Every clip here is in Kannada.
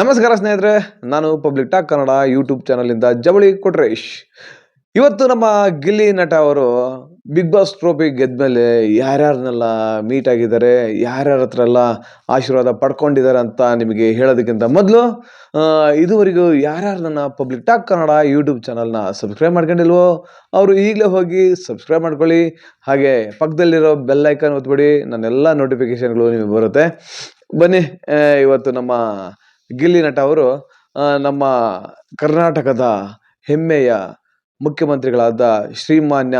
ನಮಸ್ಕಾರ ಸ್ನೇಹಿತರೆ, ನಾನು ಪಬ್ಲಿಕ್ ಟಾಕ್ ಕನ್ನಡ ಯೂಟ್ಯೂಬ್ ಚಾನಲಿಂದ ಜವಳಿ ಕೊಟ್ರೇಶ್. ಇವತ್ತು ನಮ್ಮ ಗಿಲ್ಲಿ ನಟ ಅವರು ಬಿಗ್ ಬಾಸ್ ಟ್ರೋಫಿ ಗೆದ್ಮೇಲೆ ಯಾರ್ಯಾರನ್ನೆಲ್ಲ ಮೀಟ್ ಆಗಿದ್ದಾರೆ, ಯಾರ್ಯಾರ ಹತ್ರ ಎಲ್ಲ ಆಶೀರ್ವಾದ ಪಡ್ಕೊಂಡಿದ್ದಾರೆ ಅಂತ ನಿಮಗೆ ಹೇಳೋದಕ್ಕಿಂತ ಮೊದಲು ಇದುವರೆಗೂ ಯಾರ್ಯಾರು ನನ್ನ ಪಬ್ಲಿಕ್ ಟಾಕ್ ಕನ್ನಡ ಯೂಟ್ಯೂಬ್ ಚಾನಲ್ನ ಸಬ್ಸ್ಕ್ರೈಬ್ ಮಾಡ್ಕೊಂಡಿಲ್ವೋ, ಅವರು ಈಗಲೇ ಹೋಗಿ ಸಬ್ಸ್ಕ್ರೈಬ್ ಮಾಡ್ಕೊಳ್ಳಿ. ಹಾಗೆ ಪಕ್ಕದಲ್ಲಿರೋ ಬೆಲ್ ಐಕಾನ್ ಒತ್ಬಿಡಿ ನನ್ನೆಲ್ಲ ನೋಟಿಫಿಕೇಶನ್ಗಳು ನಿಮಗೆ ಬರುತ್ತೆ. ಬನ್ನಿ ಇವತ್ತು ನಮ್ಮ ಗಿಲ್ಲಿ ನಟ ಅವರು ನಮ್ಮ ಕರ್ನಾಟಕದ ಹೆಮ್ಮೆಯ ಮುಖ್ಯಮಂತ್ರಿಗಳಾದ ಶ್ರೀಮಾನ್ಯ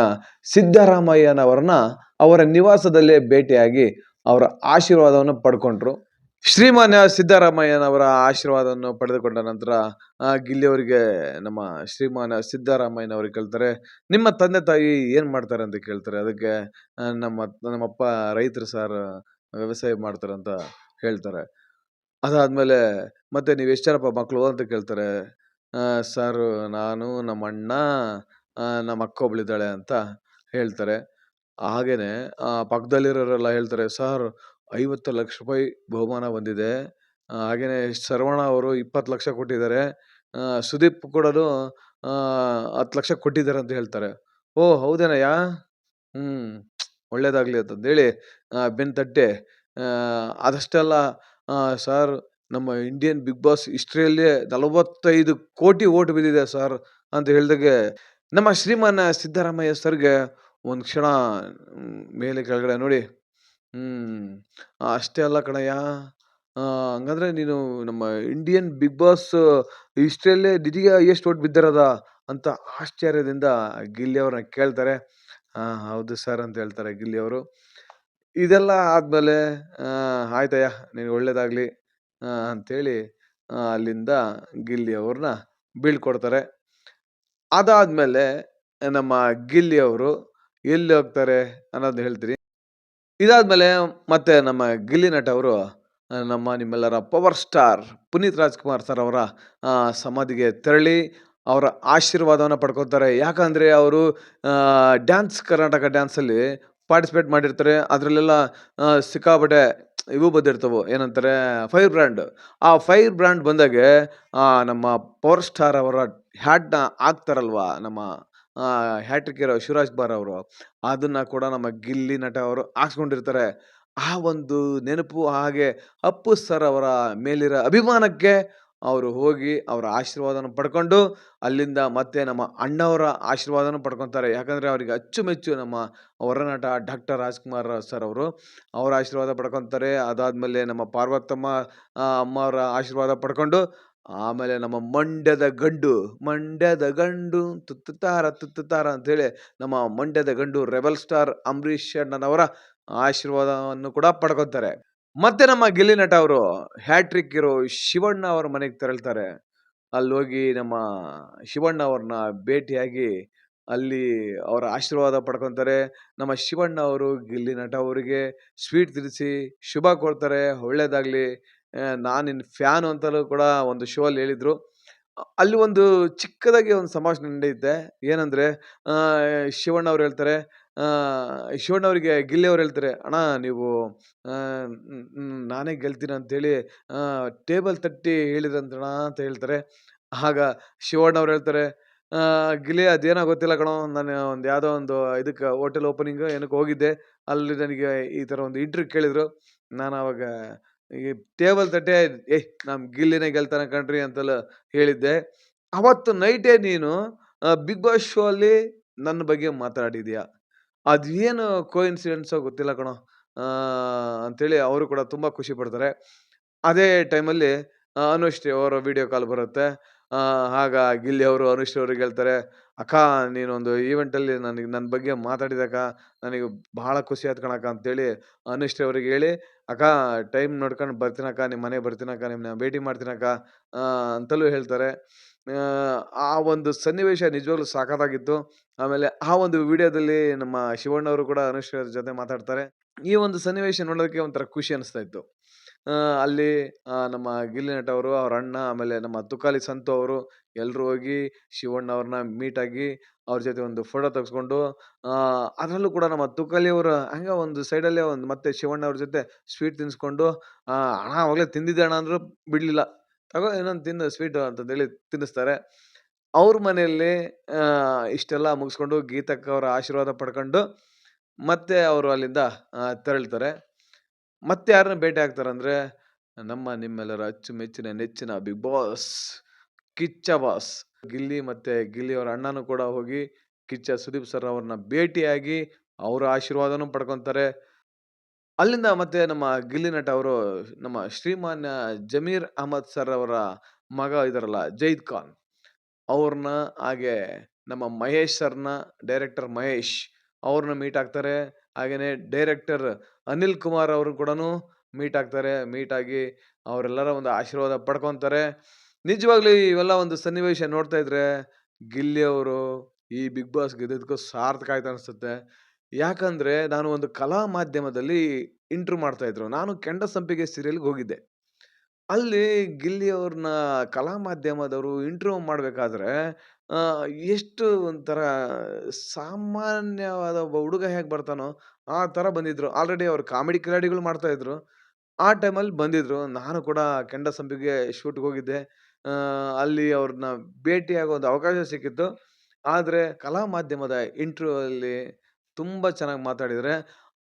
ಸಿದ್ದರಾಮಯ್ಯನವರನ್ನ ಅವರ ನಿವಾಸದಲ್ಲೇ ಭೇಟಿಯಾಗಿ ಅವರ ಆಶೀರ್ವಾದವನ್ನು ಪಡ್ಕೊಂಡ್ರು. ಶ್ರೀಮಾನ್ಯ ಸಿದ್ದರಾಮಯ್ಯನವರ ಆಶೀರ್ವಾದವನ್ನು ಪಡೆದುಕೊಂಡ ನಂತರ ಗಿಲ್ಲಿ ಅವರಿಗೆ, ನಮ್ಮ ಶ್ರೀಮಾನ್ಯ ಸಿದ್ದರಾಮಯ್ಯನವ್ರಿಗೆ ಕೇಳ್ತಾರೆ, ನಿಮ್ಮ ತಂದೆ ತಾಯಿ ಏನು ಮಾಡ್ತಾರೆ ಅಂತ ಕೇಳ್ತಾರೆ? ಅದಕ್ಕೆ ನಮ್ಮ, ನಮ್ಮಪ್ಪ ರೈತರು ಸರ್ ವ್ಯವಸಾಯ ಮಾಡ್ತಾರೆ ಅಂತ ಹೇಳ್ತಾರೆ. ಅದಾದ್ಮೇಲೆ, ಮತ್ತೆ ನೀವು ಎಷ್ಟು ಮಕ್ಕಳು ಅಂತ ಕೇಳ್ತಾರೆ. ಸರ್, ನಾನು ನಮ್ಮ ಅಣ್ಣ ನಮ್ಮ ಅಕ್ಕ ಒಬ್ಬಳಿದ್ದಾಳೆ ಅಂತ ಹೇಳ್ತಾರೆ. ಹಾಗೆಯೇ ಪಕ್ಕದಲ್ಲಿರೋರೆಲ್ಲ ಹೇಳ್ತಾರೆ, ಸರ್, ಐವತ್ತು ಲಕ್ಷ ರೂಪಾಯಿ ಬಹುಮಾನ ಬಂದಿದೆ. ಹಾಗೆಯೇ ಶರವಣ ಅವರು ಇಪ್ಪತ್ತು ಲಕ್ಷ ಕೊಟ್ಟಿದ್ದಾರೆ. ಸುದೀಪ್ ಕೂಡ ಹತ್ತು ಲಕ್ಷ ಕೊಟ್ಟಿದ್ದಾರೆ ಅಂತ ಹೇಳ್ತಾರೆ. ಓ, ಹೌದೇನಯ್ಯ? ಹ್ಞೂ ಒಳ್ಳೇದಾಗ್ಲಿ ಅಂತಂದೇಳಿ ಬೆನ್ನು ಬೆನ್ ತಟ್ಟೆ ಅದಷ್ಟೆಲ್ಲ ಸರ್ ನಮ್ಮ ಇಂಡಿಯನ್ ಬಿಗ್ ಬಾಸ್ ಹಿಸ್ಟ್ರಿಯಲ್ಲೇ ನಲವತ್ತೈದು ಕೋಟಿ ಓಟ್ ಬಿದ್ದಿದೆ ಸರ್ ಅಂತ ಹೇಳಿದಾಗೆ ನಮ್ಮ ಶ್ರೀಮಾನ ಸಿದ್ದರಾಮಯ್ಯ ಸರ್ಗೆ ಒಂದು ಕ್ಷಣ ಮೇಲೆ ಕೆಳಗಡೆ ನೋಡಿ. ಹ್ಮ್, ಅಷ್ಟೇ ಅಲ್ಲ ಕಣಯ್ಯ. ಹಂಗಂದ್ರೆ ನೀನು ನಮ್ಮ ಇಂಡಿಯನ್ ಬಿಗ್ ಬಾಸ್ ಹಿಸ್ಟ್ರಿಯಲ್ಲೇ ನಿಧಿಗೆ ಎಷ್ಟು ಓಟ್ ಬಿದ್ದಿರೋದ ಅಂತ ಆಶ್ಚರ್ಯದಿಂದ ಗಿಲ್ಲಿ ಅವ್ರನ್ನ ಕೇಳ್ತಾರೆ. ಹಾ ಹೌದು ಸರ್ ಅಂತ ಹೇಳ್ತಾರೆ ಗಿಲ್ಲಿ ಅವರು. ಇದೆಲ್ಲ ಆದಮೇಲೆ ಆಯ್ತಯ್ಯ, ನಿನಗೆ ಒಳ್ಳೇದಾಗ್ಲಿ ಅಂಥೇಳಿ ಅಲ್ಲಿಂದ ಗಿಲ್ಲಿ ಅವ್ರನ್ನ ಬೀಳ್ಕೊಡ್ತಾರೆ. ಅದಾದಮೇಲೆ, ನಮ್ಮ ಗಿಲ್ಲಿ ಅವರು ಎಲ್ಲಿ ಹೋಗ್ತಾರೆ ಅನ್ನೋದು ಹೇಳ್ತೀರಿ ಇದಾದ್ಮೇಲೆ ಮತ್ತೆ ನಮ್ಮ ಗಿಲ್ಲಿ ನಟ ಅವರು ನಮ್ಮ ನಿಮ್ಮೆಲ್ಲರ power star Puneeth Rajkumar sir ಅವರ ಸಮಾಧಿಗೆ ತೆರಳಿ ಅವರ ಆಶೀರ್ವಾದವನ್ನು ಪಡ್ಕೊತಾರೆ. ಯಾಕಂದರೆ ಅವರು ಡ್ಯಾನ್ಸ್ ಕರ್ನಾಟಕ ಡ್ಯಾನ್ಸಲ್ಲಿ ಪಾರ್ಟಿಸಿಪೇಟ್ ಮಾಡಿರ್ತಾರೆ. ಅದರಲ್ಲೆಲ್ಲ ಸಿಕ್ಕಾಪಟ್ಟೆ ಇವು ಬಂದಿರ್ತವೆ. ಏನಂತಾರೆ? Fire brand. ಆ ಫೈರ್ ಬ್ರ್ಯಾಂಡ್ ಬಂದಾಗೆ ನಮ್ಮ ಪವರ್ ಸ್ಟಾರ್ ಅವರ ಹ್ಯಾಟ್ನ ಹಾಕ್ತಾರಲ್ವ? ನಮ್ಮ ಹ್ಯಾಟ್ರಿಕ್ ಇರೋ ಶಿವರಾಜ್ ಬಾರ್ ಅವರು. ಅದನ್ನು ಕೂಡ ನಮ್ಮ ಗಿಲ್ಲಿ ನಟ ಅವರು ಹಾಕ್ಸ್ಕೊಂಡಿರ್ತಾರೆ. ಆ ಒಂದು ನೆನಪು ಹಾಗೆ ಅಪ್ಪು ಸರ್ ಅವರ ಮೇಲಿರೋ ಅಭಿಮಾನಕ್ಕೆ ಅವರು ಹೋಗಿ ಅವರ ಆಶೀರ್ವಾದನ ಪಡ್ಕೊಂಡು ಅಲ್ಲಿಂದ ಮತ್ತೆ ನಮ್ಮ ಅಣ್ಣವರ ಆಶೀರ್ವಾದನ ಪಡ್ಕೊತಾರೆ. ಯಾಕಂದರೆ ಅವರಿಗೆ ಅಚ್ಚುಮೆಚ್ಚು ನಮ್ಮ ಹೊರನಟ ಡಾಕ್ಟರ್ ರಾಜ್ಕುಮಾರ್ ಸರ್ ಅವರು, ಅವರ ಆಶೀರ್ವಾದ ಪಡ್ಕೊತಾರೆ. ಅದಾದಮೇಲೆ ನಮ್ಮ ಪಾರ್ವತಮ್ಮ ಅಮ್ಮ ಅವರ ಆಶೀರ್ವಾದ ಪಡ್ಕೊಂಡು ಆಮೇಲೆ ನಮ್ಮ ಮಂಡ್ಯದ ಗಂಡು ಮಂಡ್ಯದ ಗಂಡು ತುತ್ತಾರ ತುತ್ತಾರ ಅಂತೇಳಿ ನಮ್ಮ ಮಂಡ್ಯದ ಗಂಡು ರೆಬಲ್ ಸ್ಟಾರ್ ಅಂಬರೀಷ್ ಅಣ್ಣನವರ ಆಶೀರ್ವಾದವನ್ನು ಕೂಡ ಪಡ್ಕೊತಾರೆ. ಮತ್ತೆ ನಮ್ಮ ಗಿಲ್ಲಿ ನಟ ಅವರು ಹ್ಯಾಟ್ರಿಕ್ ಇರೋ ಶಿವಣ್ಣ ಅವರ ಮನೆಗೆ ತೆರಳ್ತಾರೆ. ಅಲ್ಲಿ ಹೋಗಿ ನಮ್ಮ ಶಿವಣ್ಣ ಅವ್ರನ್ನ ಭೇಟಿಯಾಗಿ ಅಲ್ಲಿ ಅವರ ಆಶೀರ್ವಾದ ಪಡ್ಕೊತಾರೆ. ನಮ್ಮ ಶಿವಣ್ಣ ಅವರು, ಗಿಲ್ಲಿ ನಟ ಅವರಿಗೆ ಸ್ವೀಟ್ ತಿನ್ನಿಸಿ ಶುಭ ಕೊಡ್ತಾರೆ ಒಳ್ಳೇದಾಗ್ಲಿ. ನಾನು ನಿನ್ನ ಫ್ಯಾನು ಅಂತಲೂ ಕೂಡ ಒಂದು ಶೋ ಅಲ್ಲಿ ಹೇಳಿದ್ರು. ಅಲ್ಲಿ ಒಂದು ಚಿಕ್ಕದಾಗಿ ಒಂದು ಸಂಭಾಷಣೆ ನಡೆಯುತ್ತೆ. ಏನಂದ್ರೆ ಶಿವಣ್ಣ ಅವ್ರು ಹೇಳ್ತಾರೆ ಆ, ಗಿಲ್ಲೆಯವ್ರು ಹೇಳ್ತಾರೆ ಅಣ್ಣ ನೀವು ನಾನೇ ಗೆಲ್ತೀನಿ ಅಂತೇಳಿ ಟೇಬಲ್ ತಟ್ಟಿ ಹೇಳಿದ್ರಂತಣ್ಣ ಅಂತ ಹೇಳ್ತಾರೆ. ಆಗ ಶಿವಣ್ಣವ್ರು ಹೇಳ್ತಾರೆ ಗಿಲೆ ಅದೇನೋ ಗೊತ್ತಿಲ್ಲ ಕಣೋ ನಾನು ಒಂದು ಯಾವುದೋ ಒಂದು ಇದಕ್ಕೆ ಹೋಟೆಲ್ ಓಪನಿಂಗ್ ಏನಕ್ಕೆ ಹೋಗಿದ್ದೆ ಅಲ್ಲಿ ನನಗೆ ಈ ಥರ ಒಂದು ಇಂಟ್ರ್ಯೂ ಕೇಳಿದರು. ನಾನು ಅವಾಗ ಈ ಟೇಬಲ್ ತಟ್ಟೆ ಏಯ್ ನಮ್ಮ ಗಿಲ್ಲಿನೇ ಗೆಲ್ತಾನೆ ಕಣ್ರಿ ಅಂತೆಲ್ಲ ಹೇಳಿದ್ದೆ. ಅವತ್ತು ನೈಟೇ ನೀನು ಬಿಗ್ ಬಾಸ್ ಶೋ ಅಲ್ಲಿ ನನ್ನ ಬಗ್ಗೆ ಮಾತಾಡಿದ್ಯಾ? ಅದೇನು ಕೋಇನ್ಸಿಡೆನ್ಸೋ ಗೊತ್ತಿಲ್ಲ ಕಣೋ. ಅಂತೇಳಿ ಅವರು ಕೂಡ ತುಂಬಾ ಖುಷಿ ಪಡ್ತಾರೆ. ಅದೇ ಟೈಮಲ್ಲಿ ಅನುಶ್ರೀ ಅವರ ವಿಡಿಯೋ ಕಾಲ್ ಬರುತ್ತೆ. ಆಗ ಗಿಲ್ಲಿ ಅವರು ಅನುಶ್ರೀ ಅವ್ರಿಗೆ ಹೇಳ್ತಾರೆ, ಅಕ್ಕ ನೀನೊಂದು ಈವೆಂಟಲ್ಲಿ ನನಗೆ ನನ್ನ ಬಗ್ಗೆ ಮಾತಾಡಿದಕ್ಕ, ನನಗೆ ಬಹಳ ಖುಷಿ ಆಯ್ತು ಕಣಕ್ಕ, ಅಂತೇಳಿ ಅನುಶ್ರೀ ಅವ್ರಿಗೆ ಹೇಳಿ ಅಕ್ಕ ಟೈಮ್ ನೋಡ್ಕೊಂಡು ಬರ್ತೀನಕ್ಕ ನಿಮ್ಮ ಮನೆಗೆ ಬರ್ತೀನಕ್ಕ ನಿಮ್ಮನ್ನ ಭೇಟಿ ಮಾಡ್ತೀನಕ್ಕ ಅಂತಲೂ ಹೇಳ್ತಾರೆ. ಆ, ಒಂದು ಸನ್ನಿವೇಶ ನಿಜವಾಗ್ಲೂ ಸಾಕಾಗಿತ್ತು ಆಮೇಲೆ ಆ ಒಂದು ವಿಡಿಯೋದಲ್ಲಿ ನಮ್ಮ ಶಿವಣ್ಣವರು ಕೂಡ ಅವ್ರ ಜೊತೆ ಮಾತಾಡ್ತಾರೆ. ಈ ಒಂದು ಸನ್ನಿವೇಶ ನೋಡೋದಕ್ಕೆ ಒಂಥರ ಖುಷಿ ಅನಿಸ್ತಾ ಇತ್ತು. ಅಲ್ಲಿ ನಮ್ಮ ಗಿಲ್ಲಿ ನಟ ಅವರು ಅವ್ರ ಅಣ್ಣ ಆಮೇಲೆ ನಮ್ಮ ತುಕಾಲಿ ಸಂತು ಅವರು ಎಲ್ಲರೂ ಹೋಗಿ ಶಿವಣ್ಣ ಅವ್ರನ್ನ ಆಗಿ ಅವ್ರ ಜೊತೆ ಒಂದು ಫೋಟೋ ತೆಗೆಸ್ಕೊಂಡು ಅದರಲ್ಲೂ ಕೂಡ ನಮ್ಮ ತುಕಾಲಿ ಅವರು ಹಂಗೆ ಒಂದು ಸೈಡಲ್ಲೇ ಒಂದು ಮತ್ತೆ ಶಿವಣ್ಣ ಅವ್ರ ಜೊತೆ ಸ್ವೀಟ್ ತಿನ್ಸ್ಕೊಂಡು ಆ, ಅಣ್ಣ ಅವಾಗಲೇ ತಿಂದಿದ್ದೆ ಅಣ್ಣ ಅಂದರೂ ಬಿಡಲಿಲ್ಲ. ತಗೋ ಇನ್ನೊಂದು ತಿನ್ನು ಸ್ವೀಟು ಅಂತಂದೇಳಿ ತಿನ್ನಿಸ್ತಾರೆ. ಅವ್ರ ಮನೆಯಲ್ಲಿ ಇಷ್ಟೆಲ್ಲ ಮುಗಿಸ್ಕೊಂಡು ಗೀತಕ್ಕ ಅವರ ಆಶೀರ್ವಾದ ಪಡ್ಕೊಂಡು ಮತ್ತೆ ಅವರು ಅಲ್ಲಿಂದ ತೆರಳ್ತಾರೆ. ಮತ್ತೆ ಯಾರನ್ನ ಭೇಟಿ ಆಗ್ತಾರೆ ಅಂದ್ರೆ, ನಮ್ಮ ನಿಮ್ಮೆಲ್ಲರ ಅಚ್ಚುಮೆಚ್ಚಿನ, ನೆಚ್ಚಿನ Big Boss Kichcha boss Gilli ಮತ್ತೆ ಗಿಲ್ಲಿ ಅವರ ಅಣ್ಣನೂ ಕೂಡ ಹೋಗಿ ಕಿಚ್ಚ ಸುದೀಪ್ ಸರ್ ಅವ್ರನ್ನ ಭೇಟಿಯಾಗಿ ಅವರ ಆಶೀರ್ವಾದನೂ ಪಡ್ಕೊತಾರೆ. ಅಲ್ಲಿಂದ ಮತ್ತೆ ನಮ್ಮ ಗಿಲ್ಲಿ ನಟ ಅವರು, ನಮ್ಮ ಶ್ರೀಮಾನ್ಯ ಜಮೀರ್ ಅಹಮದ್ ಸರ್ ಅವರ ಮಗ ಇದಾರಲ್ಲ ಜೈದ್ ಖಾನ್ ಅವ್ರನ್ನ ಹಾಗೆ ನಮ್ಮ ಮಹೇಶ್ ಸರ್ನ ಡೈರೆಕ್ಟರ್ ಮಹೇಶ್, ಅವ್ರನ್ನ ಮೀಟ್ ಆಗ್ತಾರೆ. ಹಾಗೇನೆ ಡೈರೆಕ್ಟರ್ ಅನಿಲ್ ಕುಮಾರ್ ಅವರು ಕೂಡ ಮೀಟ್ ಆಗ್ತಾರೆ. ಮೀಟ್ ಆಗಿ ಅವರೆಲ್ಲರ ಒಂದು ಆಶೀರ್ವಾದ ಪಡ್ಕೊತಾರೆ. ನಿಜವಾಗ್ಲೂ ಇವೆಲ್ಲ ಒಂದು ಸನ್ನಿವೇಶ ನೋಡ್ತಾ ಇದ್ರೆ ಗಿಲ್ಲಿ ಅವರು ಈ ಬಿಗ್ ಬಾಸ್ ಗೆದ್ದಕ್ಕೂ ಸಾರ್ಥಕ ಆಯ್ತು ಅನಿಸುತ್ತೆ. ಯಾಕಂದ್ರೆ ನಾನು ಒಂದು ಕಲಾ ಮಾಧ್ಯಮದಲ್ಲಿ ಇಂಟರ್ವ್ಯೂ ಮಾಡ್ತಾ ಇದ್ರು. ನಾನು ಕೆಂಡ ಸಂಪಿಗೆ ಸೀರಿಯಲ್ಗೆ ಹೋಗಿದ್ದೆ. ಅಲ್ಲಿ ಗಿಲ್ಲಿ ಅವ್ರನ್ನ ಕಲಾ ಮಾಧ್ಯಮದವರು ಇಂಟರ್ವ್ಯೂ ಮಾಡ್ಬೇಕಾದ್ರೆ ಎಷ್ಟು ಒಂಥರ ಸಾಮಾನ್ಯವಾದ ಒಬ್ಬ ಹುಡುಗ ಹೇಗೆ ಬರ್ತಾನೋ ಆ ಥರ ಬಂದಿದ್ರು. ಆಲ್ರೆಡಿ ಅವ್ರು ಕಾಮಿಡಿ ಕಿಲಾಡಿಗಳು ಮಾಡ್ತಾ ಇದ್ರು. ಆ ಟೈಮಲ್ಲಿ ಬಂದಿದ್ರು. ನಾನು ಕೂಡ ಕೆಂಡ ಸಂಪಿಗೆ ಶೂಟ್ಗೆ ಹೋಗಿದ್ದೆ. ಅಲ್ಲಿ ಅವ್ರನ್ನ ಭೇಟಿಯಾಗೋ ಒಂದು ಅವಕಾಶ ಸಿಕ್ಕಿತ್ತು. ಆದ್ರೆ ಕಲಾ ಮಾಧ್ಯಮದ ಇಂಟರ್ವ್ಯೂ ಅಲ್ಲಿ ತುಂಬಾ ಚೆನ್ನಾಗಿ ಮಾತಾಡಿದರೆ,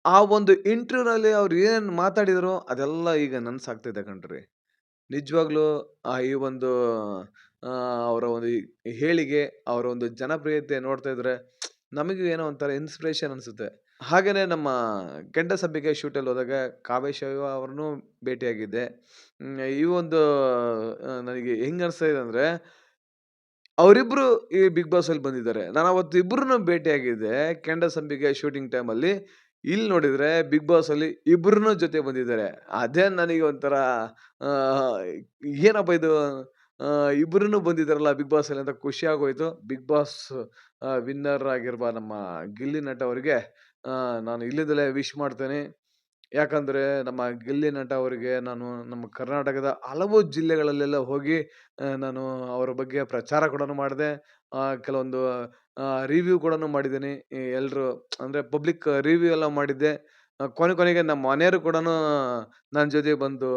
ಆ ಒಂದು ಇಂಟರ್ವ್ಯೂನಲ್ಲಿ ಅವ್ರು ಏನೇನು ಮಾತಾಡಿದ್ರು ಅದೆಲ್ಲ ಈಗ ನನ್ಸಾಗ್ತಿದೆ ಕಣ್ರಿ. ನಿಜವಾಗ್ಲೂ ಆ ಈ ಒಂದು ಅವರ ಒಂದು ಹೇಳಿಗೆ ಅವರ ಒಂದು ಜನಪ್ರಿಯತೆ ನೋಡ್ತಾ ಇದ್ರೆ ನಮಗೂ ಏನೋ ಒಂಥರ ಇನ್ಸ್ಪಿರೇಷನ್ ಅನಿಸುತ್ತೆ. ಹಾಗೆಯೇ ನಮ್ಮ ಕೆಂಡ ಸಭೆಗೆ ಶೂಟಲ್ಲಿ ಹೋದಾಗ ಕಾವ್ಯ ಶೈವ ಅವ್ರನ್ನೂ ಭೇಟಿಯಾಗಿದ್ದೆ. ಈ ಒಂದು ನನಗೆ ಹೆಂಗೆ ಅನಿಸ್ತಾ ಇದೆ ಅಂದ್ರೆ ಅವರಿಬ್ರು ಈ ಬಿಗ್ ಬಾಸ್ ಅಲ್ಲಿ ಬಂದಿದ್ದಾರೆ. ನಾನು ಅವತ್ತು ಇಬ್ರು ಭೇಟಿಯಾಗಿದ್ದೆ ಕೆಂಡ ಸಂಬಿಗೆ ಶೂಟಿಂಗ್ ಟೈಮಲ್ಲಿ ಇಲ್ಲಿ ನೋಡಿದ್ರೆ ಬಿಗ್ ಬಾಸ್ ಅಲ್ಲಿ ಇಬ್ರು ಜೊತೆ ಬಂದಿದ್ದಾರೆ. ಅದೇ ನನಗೆ ಒಂಥರ ಏನಪ್ಪ ಇದು? ಇಬ್ರು ಬಂದಿದ್ದಾರಲ್ಲ ಬಿಗ್ ಬಾಸ್ ಅಲ್ಲಿ ಅಂತ ಖುಷಿ ಆಗೋಯ್ತು. ಬಿಗ್ ಬಾಸ್ ವಿನ್ನರ್ ಆಗಿರುವ ನಮ್ಮ ಗಿಲ್ಲಿ ನಟ ಅವರಿಗೆ ನಾನು ಇಲ್ಲಿಂದಲೇ ವಿಶ್ ಮಾಡ್ತೇನೆ. ಯಾಕಂದರೆ ನಮ್ಮ ಗಿಲ್ಲಿ ನಟ ಅವರಿಗೆ ನಾನು ನಮ್ಮ ಕರ್ನಾಟಕದ ಹಲವು ಜಿಲ್ಲೆಗಳಲ್ಲೆಲ್ಲ ಹೋಗಿ ನಾನು ಅವರ ಬಗ್ಗೆ ಪ್ರಚಾರ ಕೂಡ ಮಾಡಿದೆ. ಕೆಲವೊಂದು ರಿವ್ಯೂ ಕೂಡ ಮಾಡಿದ್ದೀನಿ. ಎಲ್ಲರೂ ಅಂದರೆ ಪಬ್ಲಿಕ್ ರಿವ್ಯೂ ಎಲ್ಲ ಮಾಡಿದ್ದೆ. ಕೊನೆ ಕೊನೆಗೆ ನಮ್ಮ ಮನೆಯವರು ಕೂಡ ನನ್ನ ಜೊತೆ ಬಂದು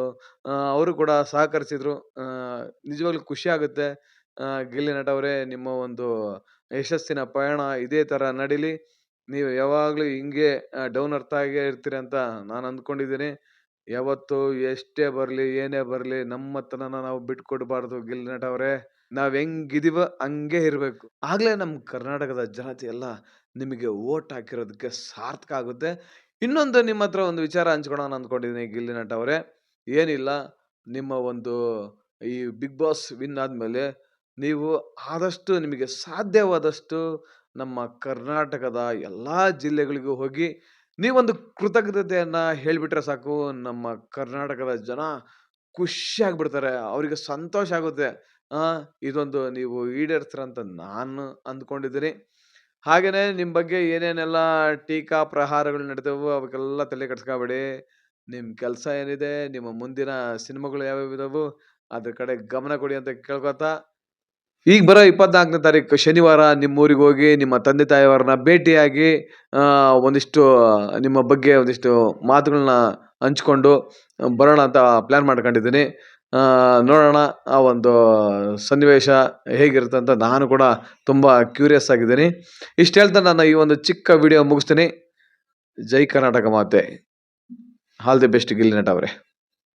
ಅವರು ಕೂಡ ಸಹಕರಿಸಿದ್ರು. ನಿಜವಾಗ್ಲು ನಿಜವಾಗ್ಲೂ ಖುಷಿ ಆಗುತ್ತೆ. ಆ, ಗಿಲ್ಲಿ ನಟ ಅವರೇ ನಿಮ್ಮ ಒಂದು ಯಶಸ್ಸಿನ ಪಯಣ ಇದೇ ತರ ನಡೀಲಿ. ನೀವು ಯಾವಾಗ್ಲೂ ಹಿಂಗೆ ಡೌನ್ ಅರ್ಥ ಆಗೇ ಇರ್ತೀರಿ ಅಂತ ನಾನು ಅಂದ್ಕೊಂಡಿದ್ದೀನಿ. ಯಾವತ್ತು ಎಷ್ಟೇ ಬರಲಿ, ಏನೇ ಬರ್ಲಿ ಹತ್ರನ ನಾವು ಬಿಟ್ಕೊಡ್ಬಾರ್ದು ಗಿಲ್ಲಿ ನಟ ಅವರೇ. ನಾವು ಹೆಂಗಿದೀವ ಹಂಗೆ ಇರಬೇಕು. ಆಗ್ಲೇ ನಮ್ಮ ಕರ್ನಾಟಕದ ಜನತೆ ಎಲ್ಲ ನಿಮಗೆ ಓಟ್ ಹಾಕಿರೋದಕ್ಕೆ ಸಾರ್ಥಕ ಆಗುತ್ತೆ. ಇನ್ನೊಂದು ನಿಮ್ಮ ಹತ್ರ ಒಂದು ವಿಚಾರ ಹಂಚ್ಕೊಳೋಣ ಅಂದ್ಕೊಂಡಿದ್ದೀನಿ ಗಿಲ್ಲಿ ನಟ ಅವರೇ. ಏನಿಲ್ಲ, ನಿಮ್ಮ ಒಂದು ಈ ಬಿಗ್ ಬಾಸ್ ವಿನ್ ಆದಮೇಲೆ ನೀವು ಆದಷ್ಟು ನಿಮಗೆ ಸಾಧ್ಯವಾದಷ್ಟು ನಮ್ಮ ಕರ್ನಾಟಕದ ಎಲ್ಲ ಜಿಲ್ಲೆಗಳಿಗೂ ಹೋಗಿ ನೀವೊಂದು ಕೃತಜ್ಞತೆಯನ್ನು ಹೇಳಿಬಿಟ್ರೆ ಸಾಕು. ನಮ್ಮ ಕರ್ನಾಟಕದ ಜನ ಖುಷಿಯಾಗ್ಬಿಡ್ತಾರೆ ಅವರಿಗೆ ಸಂತೋಷ ಆಗುತ್ತೆ. ಇದೊಂದು ನೀವು ಈಡೇರಿಸ್ತೀರ ಅಂತ ನಾನು ಅಂದ್ಕೊಂಡಿದ್ದೀನಿ. ಹಾಗೇನೆ ನಿಮ್ಮ ಬಗ್ಗೆ ಏನೇನೆಲ್ಲ ಟೀಕಾ ಪ್ರಹಾರಗಳು ನಡೀತವೋ ಅವಕ್ಕೆಲ್ಲ ತಲೆ ಕಟ್ಸ್ಕೊಬೇಡಿ ನಿಮ್ಮ ಕೆಲಸ ಏನಿದೆ, ನಿಮ್ಮ ಮುಂದಿನ ಸಿನಿಮಾಗಳು ಯಾವ್ಯಾವ ಇದಾವು ಅದ್ರ ಕಡೆ ಗಮನ ಕೊಡಿ ಅಂತ ಕೇಳ್ಕೊತಾ. ಈಗ ಬರೋ ಇಪ್ಪತ್ನಾಲ್ಕನೇ ತಾರೀಕು, ಶನಿವಾರ ನಿಮ್ಮ ಊರಿಗೆ ಹೋಗಿ, ನಿಮ್ಮ ತಂದೆ ತಾಯಿಯವರನ್ನ ಭೇಟಿಯಾಗಿ ಒಂದಿಷ್ಟು, ನಿಮ್ಮ ಬಗ್ಗೆ ಒಂದಿಷ್ಟು ಮಾತುಗಳನ್ನ ಹಂಚ್ಕೊಂಡು ಬರೋಣ ಅಂತ ಪ್ಲ್ಯಾನ್ ಮಾಡ್ಕೊಂಡಿದ್ದೀನಿ. ನೋಡೋಣ ಆ ಒಂದು ಸನ್ನಿವೇಶ ಹೇಗಿರುತ್ತೆ ಅಂತ ನಾನು ಕೂಡ ತುಂಬ ಕ್ಯೂರಿಯಸ್ ಆಗಿದ್ದೀನಿ. ಇಷ್ಟು ಹೇಳ್ತಾ ನಾನು ಈ ಒಂದು ಚಿಕ್ಕ ವಿಡಿಯೋ ಮುಗಿಸ್ತೀನಿ. ಜೈ ಕರ್ನಾಟಕ ಮಾತೆ. ಆಲ್ ದಿ ಬೆಸ್ಟ್ ಗಿಲ್ಲಿ ನಟ ಅವರೇ